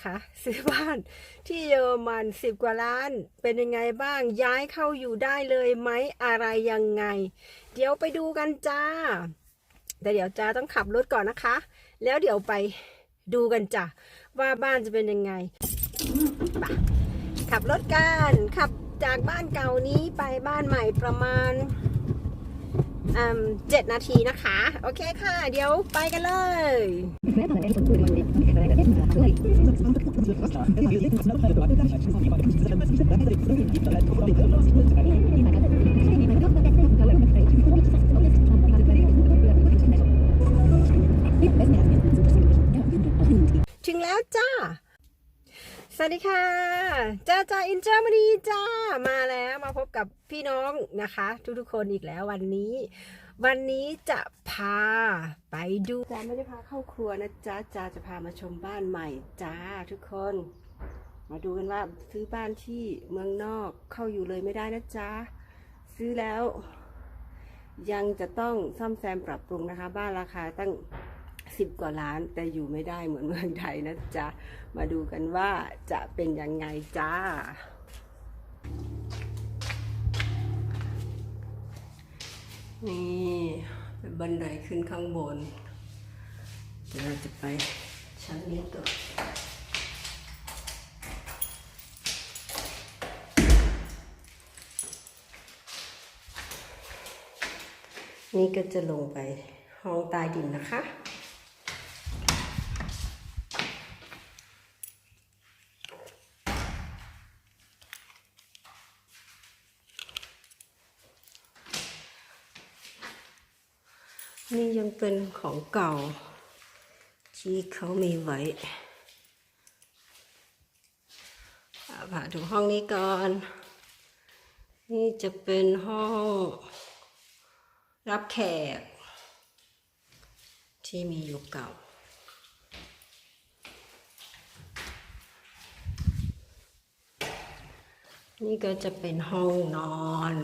นะคะซื้อบ้านที่เยอรมันสิบกว่าล้าน เป็นยังไงบ้างย้ายเข้าอยู่ได้เลยไหมอะไรยังไง เดี๋ยวไปดูกันจ้า แต่เดี๋ยวจ้าต้องขับรถก่อนนะคะ แล้วเดี๋ยวไปดูกันจ้ะว่าบ้านจะเป็นยังไงขับรถกันขับจากบ้านเก่านี้ไปบ้านใหม่ประมาณ เจ็ดนาทีนะคะ โอเคค่ะ เดี๋ยวไปกันเลยถึงแล้วจ้า สวัสดีค่ะจ้าจ้าอินเจอร์มานีจ้ามาแล้วมาพบกับพี่น้องนะคะ ทุกๆคนอีกแล้ววันนี้ วันนี้จะพาไปดูจ้าไม่ได้พาเข้าครัวนะจ้าจ้าจะพามาชมบ้านใหม่จ้าทุกคน มาดูกันว่าซื้อบ้านที่เมืองนอกเข้าอยู่เลยไม่ได้นะจ๊ะซื้อแล้ว ยังจะต้องซ่อมแซมปรับปรุงนะคะ บ้านราคาตั้ง สิบกว่าล้านแต่อยู่ไม่ได้เหมือนเมืองไทยนะจ๊ะ มาดูกันว่าจะเป็นยังไงจ้า นี่เป็นบันไดขึ้นข้างบน เดี๋ยวเราจะไปชั้นนี้ต่อนี่ก็จะลงไปห้องใต้ดินนะคะ นี่ยังเป็นของเก่า ที่เขามีไว้อาผ่าดูห้องนี้ก่อน นี่จะเป็นห้องรับแขก ที่มีอยู่เก่านี่ก็จะเป็นห้องนอน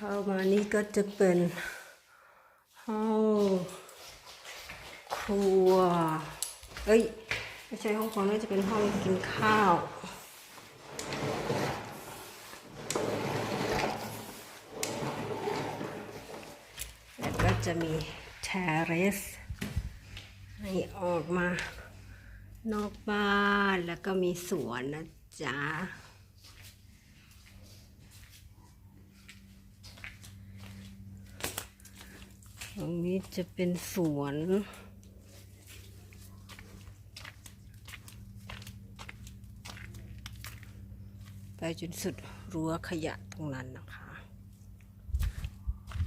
เข้ามานี่ก็จะเป็นห้องครัว เอ้ย ไม่ใช่ห้องครัวน่าจะเป็นห้องกินข้าว แล้วก็จะมีเทเรสให้ออกมานอกบ้านแล้วก็มีสวนนะจ๊ะ ตรงนี้จะเป็นสวน ไปจนสุดรั้วขยะตรงนั้นนะคะ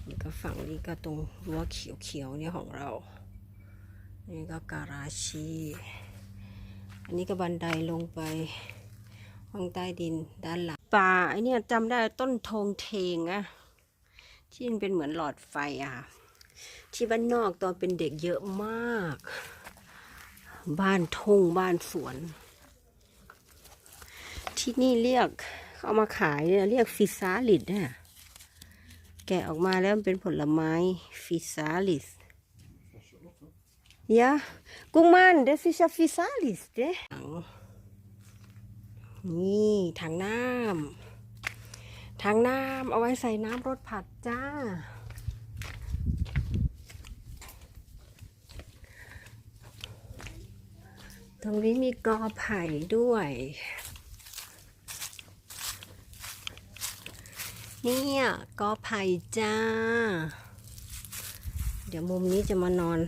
นี่ก็ฝั่งนี้ก็ตรงรั้วเขียวๆเนี่ยของเรา นี่ก็การาชี อันนี้ก็บันไดลงไปห้องใต้ดินด้านหลัง ป่าไอเนี่ยจำได้ต้นทงเทงอะที่มันเป็นเหมือนหลอดไฟอะค่ะ ที่บ้านนอกตอนเป็นเด็กเยอะมาก บ้านทุ่งบ้านสวน ที่นี่เรียกเอามาขายเนี่ยเรียกฟิซาลิดเนี่ยแกะออกมาแล้วมันเป็นผลไม้ฟิซาลิสยะกุ้งมันเดซิชฟิซาลิสเด้นี่ถังน้ำถังน้ำเอาไว้ใส่น้ำรสผัดจ้า ตรงนี้มีกอไผ่ด้วย เนี่ยกอไผ่จ้า เดี๋ยวมุมนี้จะมานอน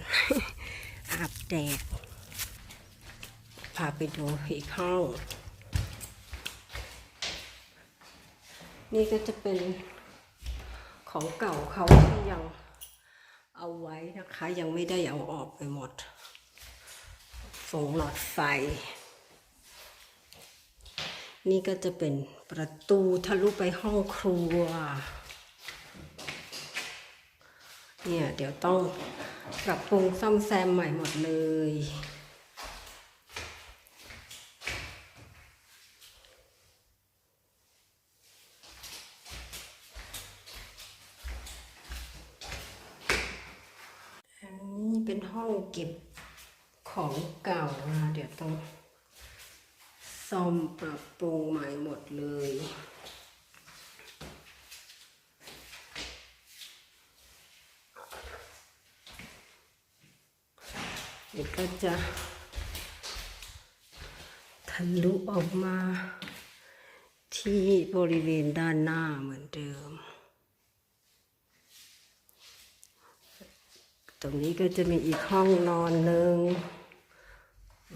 อาบแดด พาไปดูอีกห้องนี่ก็จะเป็นของเก่าเขาที่ยังเอาไว้นะคะ ยังไม่ได้เอาออกไปหมด ฝงหลอดไฟ นี่ก็จะเป็นประตูทะลุไปห้องครัว เนี่ยเดี๋ยวต้องปรับปรุงซ่อมแซมใหม่หมดเลยเป็นห้องเก็บ ของเก่านะเดี๋ยวต้องซ่อมปรับปรุงใหม่หมดเลย เดี๋ยวก็จะทะลุออกมาที่บริเวณด้านหน้าเหมือนเดิม ตรงนี้ก็จะมีอีกห้องนอนหนึ่ง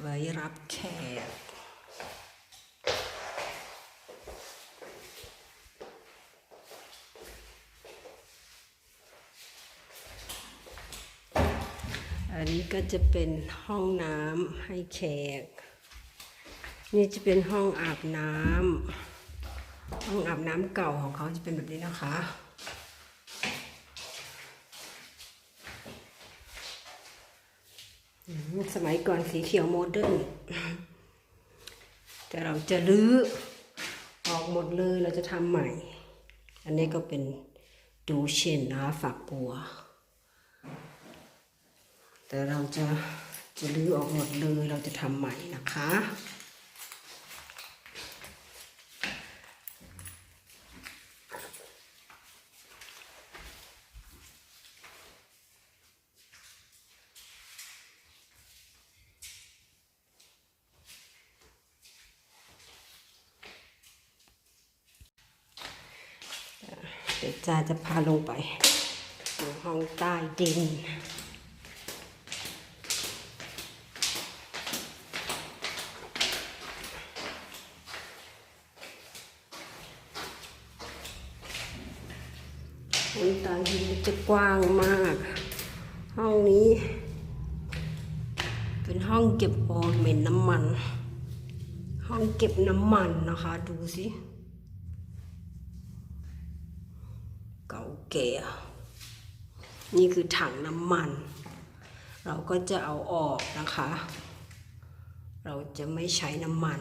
ไว้รับแขกอันนี้ก็จะเป็นห้องน้ำให้แขก นี่จะเป็นห้องอาบน้ำห้องอาบน้ำเก่าของเขาจะเป็นแบบนี้นะคะ อืม สมัยก่อนสีเขียวโมเดิร์นแต่เราจะรื้อออกหมดเลยเราจะทำใหม่ อันนี้ก็เป็นดูเชนนะฝักบัว แต่เราจะจะรื้อออกหมดเลยเราจะทำใหม่นะคะ เดี๋ยวจาจะพาลงไป ดูห้องใต้ดิน ห้องใต้ดินจะกว้างมาก ห้องนี้ เป็นห้องเก็บโอเหม็นน้ำมัน ห้องเก็บน้ำมันนะคะ ดูสิเก่าแก่ นี่คือถังน้ำมัน เราก็จะเอาออกนะคะ เราจะไม่ใช้น้ำมัน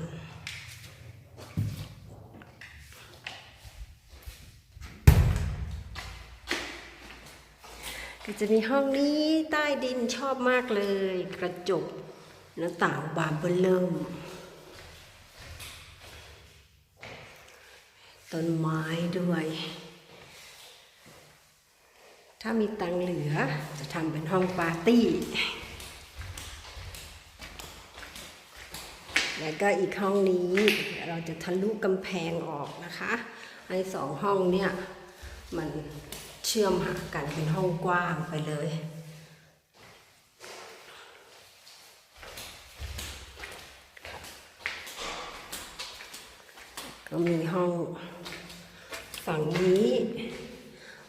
ก็จะมีห้องนี้ใต้ดินชอบมากเลย กระจกหน้าต่างบานเบอเริ่มต้นไม้ด้วย ถ้ามีตังเหลือจะทำเป็นห้องปาร์ตี้ แล้วก็อีกห้องนี้เราจะทะลุกำแพงออกนะคะไอ้สองห้องเนี่ยมันเชื่อมหากันเป็นห้องกว้างไปเลยก็มีห้องฝั่งนี้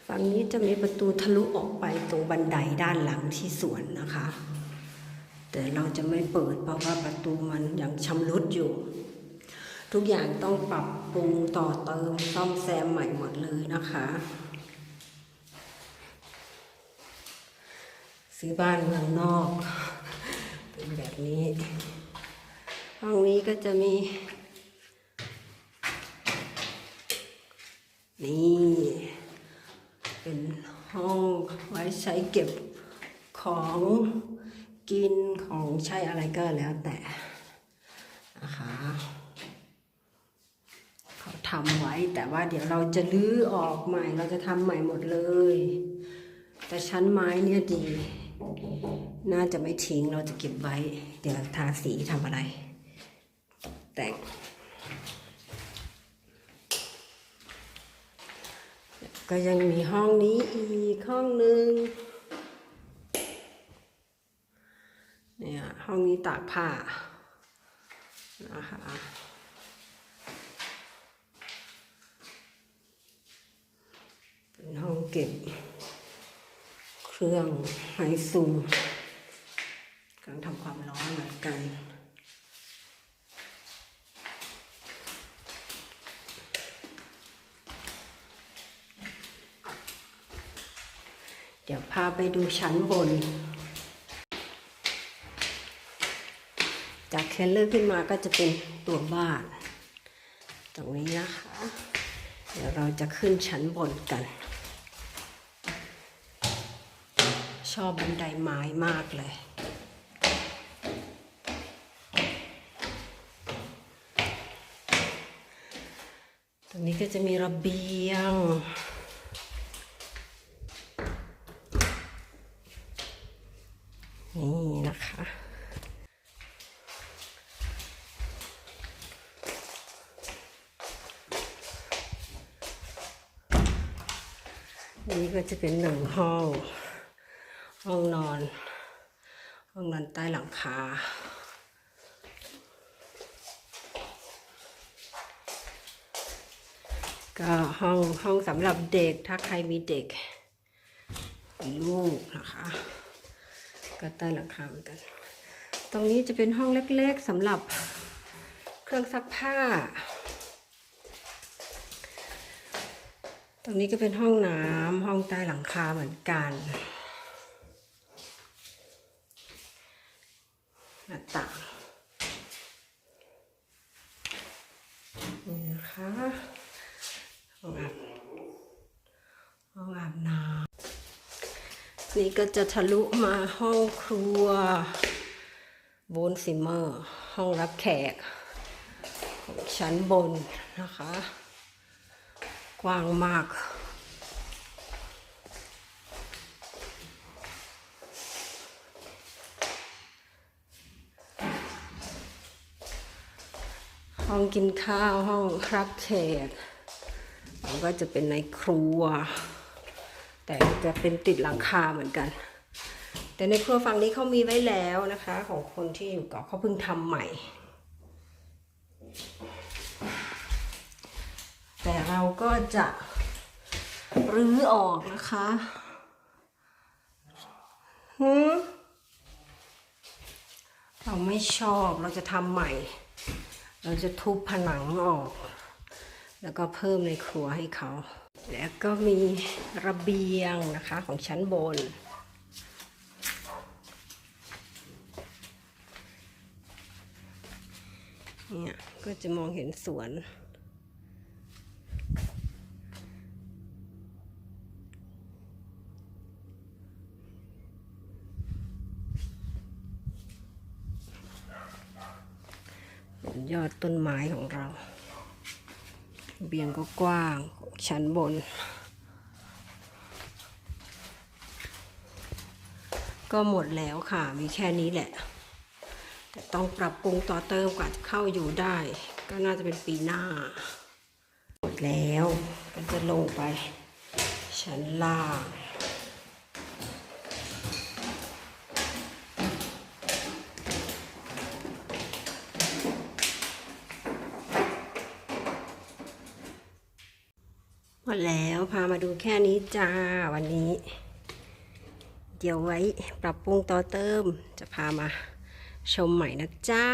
ฝั่งนี้จะมีประตูทะลุออกไปตรงบันไดด้านหลังที่สวนนะคะ แต่เราจะไม่เปิดเพราะว่าประตูมันยังชำรุดอยู่ ทุกอย่างต้องปรับปรุงต่อเติมซ่อมแซมใหม่หมดเลยนะคะ ซื้อบ้านเมืองนอก เป็นแบบนี้ ห้องนี้ก็จะมี นี่ ห้องไว้ใช้เก็บของกินของใช้อะไรก็แล้วแต่นะคะเขาทำไว้แต่ว่าเดี๋ยวเราจะลื้อออกใหม่เราจะทำใหม่หมดเลย แต่ชั้นไม้เนี่ยดี น่าจะไม่ทิ้งเราจะเก็บไว้ เดี๋ยวทาสีทำอะไร แต่ง ก็ยังมีห้องนี้อีกห้องหนึ่งเนี่ยห้องนี้ตากผ้านะคะเป็นห้องเก็บ เครื่องไฮซูมกำลังทำความร้อนเหมือนกัน เดี๋ยวพาไปดูชั้นบน จากแคลเลอร์ขึ้นมาก็จะเป็นตัวบ้าน ตรงนี้นะคะ เดี๋ยวเราจะขึ้นชั้นบนกันชชอบบันไดไม้มากเลยตรงนี้ก็จะมีระเบียง นี่นะคะ นี่ก็จะเป็นหนึ่งห้อง ห้องนอน ห้องนอนใต้หลังคาก็ห้องห้องสำหรับเด็กถ้าใครมีเด็ก ลูกนะคะ ก็ใต้หลังคาเหมือนกัน ตรงนี้จะเป็นห้องเล็กๆสำหรับเครื่องซักผ้า ตรงนี้ก็เป็นห้องน้ำห้องใต้หลังคาเหมือนกันหน้าต่างนี่นะคะห้องอาบห้องอาบน้ำ นี่ก็จะทะลุมาห้องครัวโบนซิมเมอร์ ห้องรับแขกของชั้นบนนะคะ กว้างมากห้องกินข้าวห้องรับแขกแล้วก็จะเป็นในครัว แต่จะเป็นติดหลังคาเหมือนกัน แต่ในครัวฝั่งนี้เขามีไว้แล้วนะคะ ของคนที่อยู่เกาะเขาเพิ่งทำใหม่ แต่เราก็จะรื้อออกนะคะหืเราไม่ชอบเราจะทำใหม่ เราจะทุบผนังออก แล้วก็เพิ่มในครัวให้เขา แล้วก็มีระเบียงนะคะของชั้นบน เนี่ยก็จะมองเห็นสวน ยอดต้นไม้ของเรา เบียงก็กว้าง ชั้นบน ก็หมดแล้วค่ะ มีแค่นี้แหละ แต่ต้องปรับปรุงต่อเติมกว่าจะเข้าอยู่ได้ ก็น่าจะเป็นปีหน้า หมดแล้วก็จะลงไปชั้นล่าง ดแล้วพามาดูแค่นี้จ้าวันนี้ เดี๋ยวไว้ปรับปรุงต่อเติมจะพามาชมใหม่นะจ้า